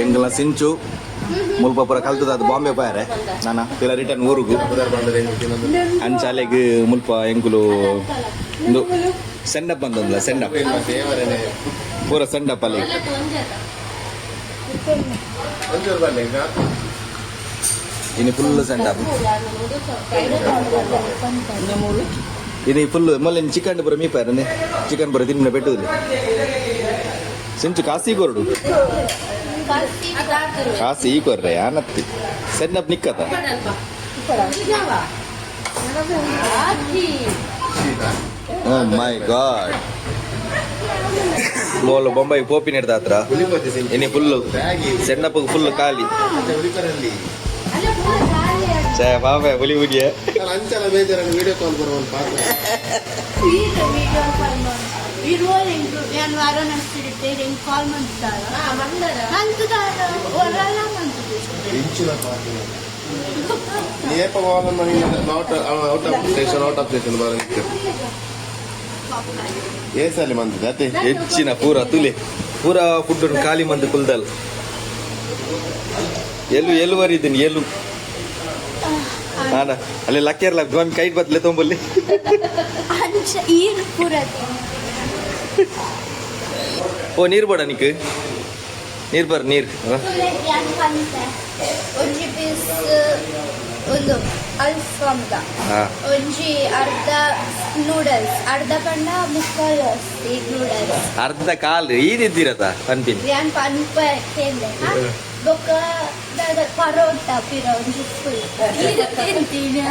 ಎಂಗ್ಲ ಸಿಂಚು ಮುಲ್ಪ ಪೂರ ಕಲ್ತದ ಅದು ಬಾಂಬೆ ಪಾಯರೆ ನಾನ ಪಿಲ ರಿಟರ್ನ್ ಊರುಗು ಅಂಚಾಲೆಗ್ ಮುಲ್ಪ ಎಂಕುಲು ಒಂದು ಸೆಂಡಪ್ ಬಂದಲ್ಲ ಸೆಂಡಪ್ ಪೂರ ಸೆಂಡಪ್ ಅಲ್ಲಿ ಇನ್ನು ಫುಲ್ ಸೆಂಡಪ್ ಇದು ಫುಲ್ ಮೊನ್ನೆ ಚಿಕನ್ ಪೂರ ಮೀ ಪಾಯರನೆ ಚಿಕನ್ ಪೂರ ತಿನ್ನ ಪೆಟ್ಟುದಿಲ್ಲ ಸಿಂಚು ಕಾಸಿ ಕೊರಡು. ಕಾಸಿ ಈ ಕೊರ್ರೆ ಆನತ್ತಿ. ಸೆಂಡಪ್ ನಿಕ್ಕತ. ಮೈ ಗಾಡ್ ಮೋಲು ಬೊಂಬೈ ಪೋಪಿನ ಹಿಡ್ದ ಹತ್ರ ಇನಿ ಫುಲ್ಲು ಸೆಣ್ಣಪ್ಪಗೆ ಫುಲ್ ಖಾಲಿ ಛೇ ಬಾಬೆ ಹುಲಿ ಹುಲಿಯ ಅಂಚಲ ಬೇಜಾರ ವಿಡಿಯೋ ಕಾಲ್ ಬರುವನ್ ನಾನು ಕಾಲ್ ಮಾಡ್ತಾರ ಏಪ not out of station out of station ಬರ ಏ ಸಲ ಮಂತಿದೆ ಅತ್ತೆ ಹೆಚ್ಚಿನ ಪೂರ ತುಲಿ. ಪೂರ ಫುಡ್ ಖಾಲಿ ಮಂದಿ ಕುಲ್ದಲ್. ಎಲ್ಲು ಎಲ್ಲು ವರಿದ್ದೀನಿ ಎಲ್ಲು. ಅಲ್ಲಿ ಲಕ್ಕೇರ್ಲ ಧ್ವನ್ ಕೈಟ್ ಬದ್ಲೆ ತೊಂಬಲ್ಲಿ. ಪೂರ. ಓ ನೀರು ಬೋಡ ನಿಕ್ ನೀರು ಬರ್ ನೀರು ಯಾನ್ ಪಂಚ ಒಂಜಿ ಪೀಸ್ ಒಂದು ಅಲ್ಫಾಮ್ದ ಹಾ ಒಂಜಿ ಅರ್ಧ ನೂಡಲ್ಸ್ ಅರ್ಧ ಪಂಡ ಮುಕ್ಕಾಲ್ ಈಗ ನೂಡಲ್ಸ್ ಅರ್ಧ ಕಾಲು ಈದಿದ್ದೀರತ ಪನ್ಪಿನ್ ಯಾನ್ ಪನ್ಪ ಕೇಂದ್ರ ಬೊಕ್ಕ ದಾದ ಪರೋಟ ಪಿರ ಒಂಜಿ ಫುಲ್ ಈಗ ತಿಂತೀನಿ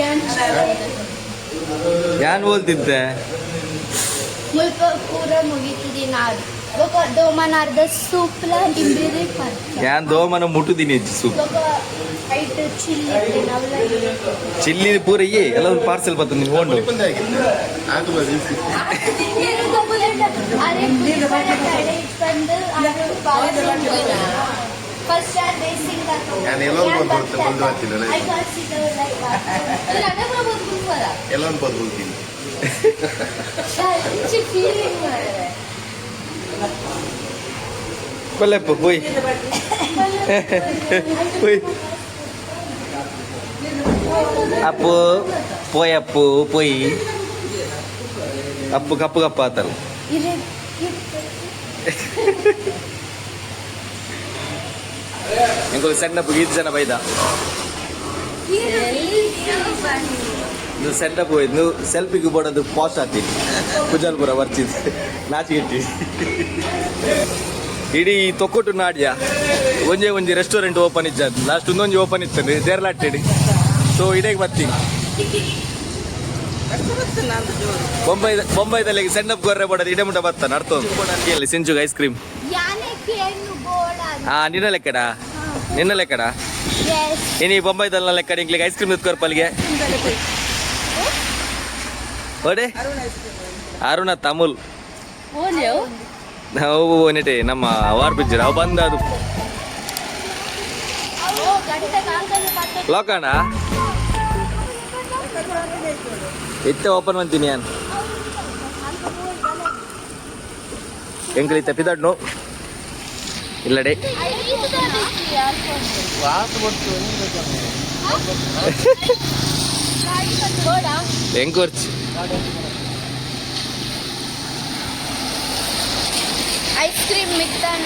ಯಾನ್ ಯಾನ್ ಓಲ್ತಿದ್ದೆ ಮುಲ್ಪ ಪೂರ ದೋಮನ ಅರ್ಧ ಸೂಪ್ಲ ಇಂಬಿರಿ ಪರ್ಕ ಯಾನ್ ದೋಮನ ಮುಟ್ಟುದೀನಿ ಸೂಪ್ ಐಟ್ ಚಿಲ್ಲಿ ನವಲ ಚಿಲ್ಲಿ ಪೂರ ಏ ಎಲ್ಲ ಒಂದು ಪಾರ್ಸೆಲ್ ಬರ್ತದೆ ನೀವು ಹೋಂಡು ಬಂದೆ ನಾನು ಎಲ್ಲೋ ಬಂದು Qual é, papai? Uy. Apo, poy apo, poy. Apo kapo kapatal. ఇంకొకసారి నా బుగీతి జన బయట ನೀವು ಸೆಂಡಪ್ ಹೋಯ್ತು ಸೆಲ್ಫಿಗೆ ಬೋಡೋದು ಪಾಸ್ಟ್ ಆತಿ ಕುಜಲ್ಪುರ ಬರ್ತಿದ್ದೆ ನಾಚಿಗೆಟ್ಟಿ ಇಡೀ ತೊಕ್ಕೊಟ್ಟು ನಾಡ್ಯ. ಒಂಜೆ ಒಂಜಿ ರೆಸ್ಟೋರೆಂಟ್ ಓಪನ್ ಇದ್ದ ಲಾಸ್ಟ್ ಒಂದೊಂಜಿ ಓಪನ್ ಇತ್ತು ದೇರ್ಲಾಟ್ಟೆಡಿ ಸೊ ಇಡೇಗೆ ಬರ್ತೀನಿ. ಬೊಂಬೈ ಬೊಂಬೈದಲ್ಲಿ ಅಪ್ ಗೊರ್ರೆ ಬೋಡೋದು ಇಡೆ ಮುಟ ಬರ್ತಾನೆ ನಡ್ತೊಂದು ಎಲ್ಲಿ ಸಿಂಚುಗ್ ಐಸ್ ಕ್ರೀಮ್ ಹಾ ನಿನ್ನ ಲೆಕ್ಕಡ? ನಿನ್ನ ಲೆಕ್ಕಡ? ಇನಿ ಬೊಂಬೈದಲ್ಲ ಇಂಗ್ಲಿಗೆ ಐಸ್ ಕ್ರೀಮ್ ಎತ್ಕೊರ್ಪಲ್ಗೆ ಓಡೆ ಅರುಣ ತಮುಲ್. ನಾವು ನೆಟೆ ನಮ್ಮ ವಾರ್ ಬಿಜ್ಜರ್ ಅವು ಬಂದ ಅದು ಲೋಕಣ ಇತ್ತೆ ಓಪನ್ ಅಂತೀನಿ ನಾನು. ಎಂಕಲಿ ತಪ್ಪಿದಣ್ಣು ಇಲ್ಲಡೆ. ಎಂಕೋರ್ಚ್. ಐಸ್ ಕ್ರೀಮ್ ಮಿಕ್ತಾನ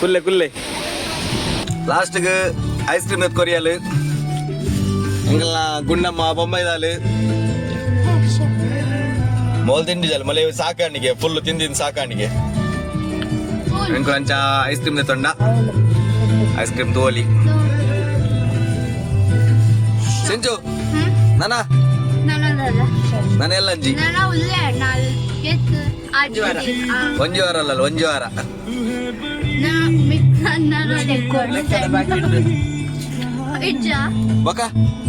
ಕುಲ್ಲೆ ಕುಲ್ಲೆ ಲಾಸ್ಟ್ಗೆ ಐಸ್ ಕ್ರೀಮ್ ಎತ್ಕೊರಿಯಲು ಎಂಗಲ್ಲ ಗುಂಡಮ್ಮ ಬೊಂಬೈದಾಲು ಮೋಲ್ ತಿಂಡಿ ಜಲ್ ಮಲೆ ಸಾಕಾಣಿಗೆ ಫುಲ್ ತಿಂದಿನ ಸಾಕಾಣಿಗೆ ಎಂಕು ಅಂಚ ಐಸ್ ಕ್ರೀಮ್ ತೊಂಡ ಐಸ್ ಕ್ರೀಮ್ ತೋಲಿ ಸಿಂಚು ನಾನಾ ನಾನೆಲ್ಲ ಅಂಜಿ ನನ್ನ ಉಲ್ಲೆ ನಾಲ್ ಎತ್ ಆಜಿ ಒಂಜಿ ವಾರ ಅಲ್ಲ ಒಂಜಿ ವಾರ ನಾ ಮಿಕ್ತಾನ ಇಜ್ಜ ಬೊಕ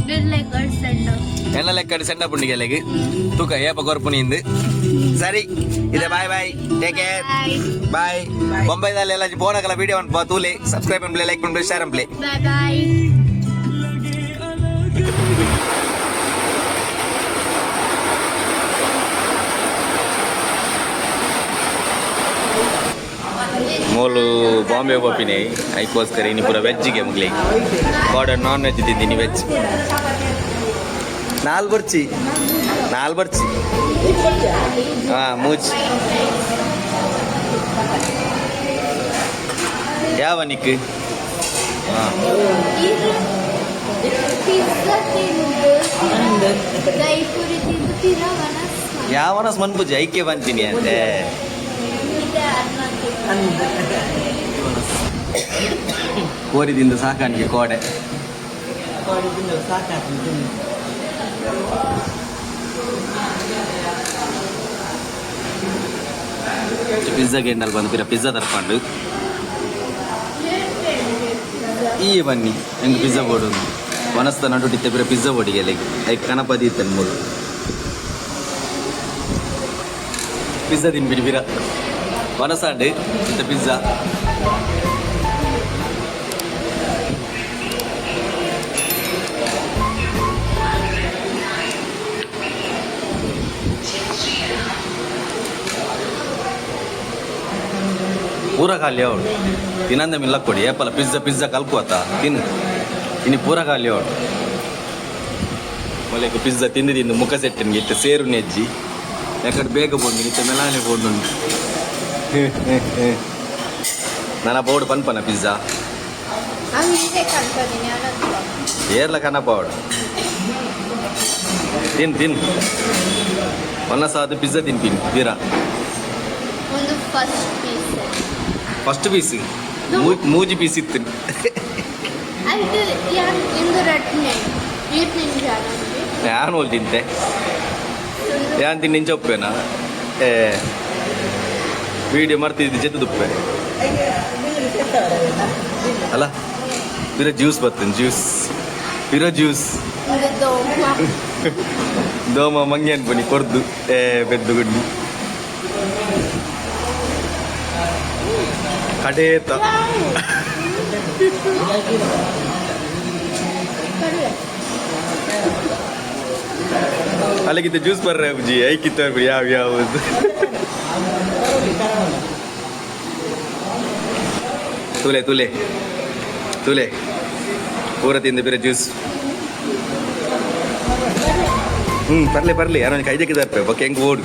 ಬಿರ್ಲೆ ಕಳ್ಸಂಡು ಎಲ್ಲ ಲೆಕ್ಕ ಸಣ್ಣ ಪುಂಡಿಗೆಲೆಗೆ ತೂಕ ಏಪ ಕೊರ್ಪುನಿಂದು ಸರಿ ಇದೆ ಬಾಯ್ ಬಾಯ್ ಟೇಕ್ ಕೇರ್ ಬಾಯ್ ಬೊಂಬೈದಲ್ಲಿ ಎಲ್ಲ ಬೋನಕಲ ವಿಡಿಯೋ ಅನ್ಪ ತೂಲೆ ಸಬ್ಸ್ಕ್ರೈಬ್ ಪ್ಲೇ ಲೈಕ್ ಮಾಡಿ ಶೇರ್ ಪ್ಲೇ ಬಾಯ್ ಬಾಯ್ ಮೋಲು ಬಾಂಬೆ ಪಪ್ಪಿನಾಯಿ ಅದಕ್ಕೋಸ್ಕರ ಇನ್ನು ಪೂರ ವೆಜ್ಜಿಗೆ ಮುಗ್ಲಿ ಕೋಡ ನಾನ್ ವೆಜ್ ತಿಂತೀನಿ ವೆಜ್ ನಾಲ್ ಬರ್ಚಿ ನಾಲ್ ಬರ್ಚಿ ಹಾಂ ಮೂಚ್ ಯಾವ ನಿಕ್ ಹಾಂ ಯಾವನ ಮನ್ಪುಜಿ ಐಕ್ಯ ಬಂತೀನಿ ಅಂತೆ. ಕೋರಿದಿಂದ ಸಾಕಾಣಿಕೆ, ಕೋಡೆ. ಪಿಜ್ಜಾ ಗೆಂಡಲ್ಲಿ ಬಂದು ಪಿಜ್ಜಾ ತರ್ಕೊಂಡು. ಈ ಬನ್ನಿ ಹೆಂಗೆ ಪಿಜ್ಜಾ ಬೋರ್ಡು ವನಸ್ತ ನಡುಟಿತ್ತೆ ಪಿರ ಪಿಜ್ಜಾ ಒಡಿಗೆ ಲೈಕ್ ಕನಪದಿ ಇತ್ತನ್ ಮೂರು. ಪಿಜ್ಜಾ ತಿನ್ಬಿಡಿ ಪಿರ ವನಸಾಂಡ್ ಇಂಥ ಪಿಜ್ಜಾ. ಪೂರ ಖಾಲಿ ಅವಳು. ತಿನ್ನಂದ ಮಿಲ್ಲ ಕೊಡಿ. ಏಪಲ್ಲ ಪಿಜ್ಜಾ ಪಿಜ್ಜಾ ಕಲ್ಕೋತ ತಿನ್ನು. ಇನ್ನು ಪೂರ ಖಾಲಿ ಉಂಟು ಮೊಲೆಗೆ ಪಿಜ್ಜಾ ತಿಂದು ತಿಂದು ಮುಖ ಸೆಟ್ಟಿನ್ಗೆ ಇತ್ತು ಸೇರು ನೆಜ್ಜಿ ಯಾಕಡೆ ಬೇಗ ಬೋದು ಇತ್ತ ಮೆಲಾನೆ ಬೋದು ನನ್ನ ಬೋರ್ಡ್ ಪನ್ಪನ ಪಿಜ್ಜಾ ಏರ್ಲ ಕನಪ ಅವಳು ತಿನ್ ತಿನ್ ಒನ್ನ ಸಾದು ಪಿಜ್ಜಾ ತಿಂತೀನಿ ಬೀರಾ ಪೀಸ್ ಫಸ್ಟ್ ಪೀಸ್ ಮೂಜಿ ಪೀಸ್ ಇತ್ತು ನಾನು ಹೋಲ್ ತಿಂತೆ ಯಾನ್ ತಿಂಡಿ ನಿಂಚ ಉಪ್ಪೇನ? ಏ ವಿಡಿಯೋ ಮಾಡ್ತಿದ್ದೆ ಜೆತ್ತದುಪ್ಪೆ ಅಲ್ಲ ಬೀರ ಜ್ಯೂಸ್ ಬರ್ತೀನಿ ಜ್ಯೂಸ್ ಇರೋ ಜ್ಯೂಸ್ ದೋಮ. ಮಂಗೇನ್ ಬನ್ನಿ ಕೊರ್ದು. ಏ ಬೆದ್ದು ಗುಡ್ಡು ಕಡೇತ. ಅಲ್ಲಿಗಿದ್ದ ಜ್ಯೂಸ್ ಬರ್ರೆ ಅಜ್ಜಿ ಐಕಿತ್ತ ಯಾವ ಯಾವುದು? ತುಲೆ ತುಲೆ ತುಲೆ. ಪೂರ ತಿಂದು ಬೇರೆ ಜ್ಯೂಸ್ ಹ್ಮ್ ಬರಲಿ ಬರಲಿ ಯಾರೋ ಕೈದಕ್ಕೆ ತರ್ಪೆ ಬಕ್ಕೆ ಹೆಂಗೆ ಓಡು?